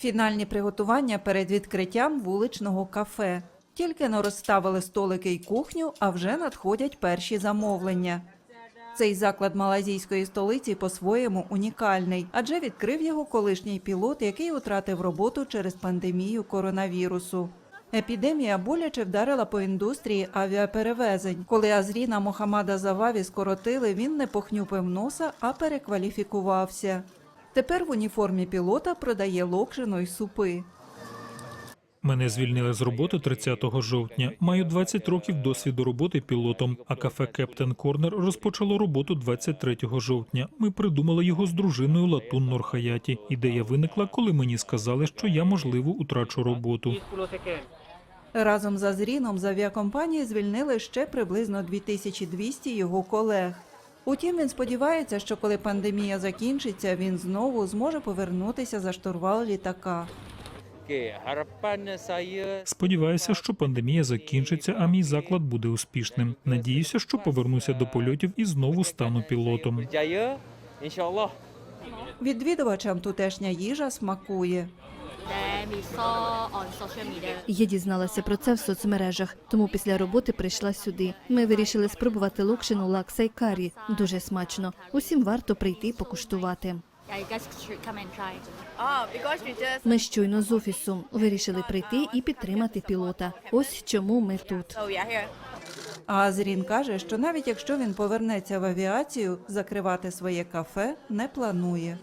Фінальні приготування перед відкриттям вуличного кафе. Тільки не розставили столики й кухню, а вже надходять перші замовлення. Цей заклад малазійської столиці по-своєму унікальний, адже відкрив його колишній пілот, який втратив роботу через пандемію коронавірусу. Епідемія боляче вдарила по індустрії авіаперевезень. Коли Азріна Мохамада Зававі скоротили, він не похнюпив носа, а перекваліфікувався. Тепер в уніформі пілота продає локшину й супи. Мене звільнили з роботи 30 жовтня. Маю 20 років досвіду роботи пілотом. А кафе Кептен Корнер розпочало роботу 23 жовтня. Ми придумали його з дружиною Латун Норхаяті. Ідея виникла, коли мені сказали, що я можливо утрачу роботу. Разом з Азріном з авіакомпанії звільнили ще приблизно 2200 його колег. Утім, він сподівається, що коли пандемія закінчиться, він знову зможе повернутися за штурвал літака. Сподіваюся, що пандемія закінчиться, а мій заклад буде успішним. Надіюся, що повернуся до польотів і знову стану пілотом. Відвідувачам тутешня їжа смакує. Я дізналася про це в соцмережах, тому після роботи прийшла сюди. Ми вирішили спробувати локшину лакса й карі. Дуже смачно. Усім варто прийти і покуштувати. Ми щойно з офісу вирішили прийти і підтримати пілота. Ось чому ми тут. Азрін каже, що навіть якщо він повернеться в авіацію, закривати своє кафе не планує.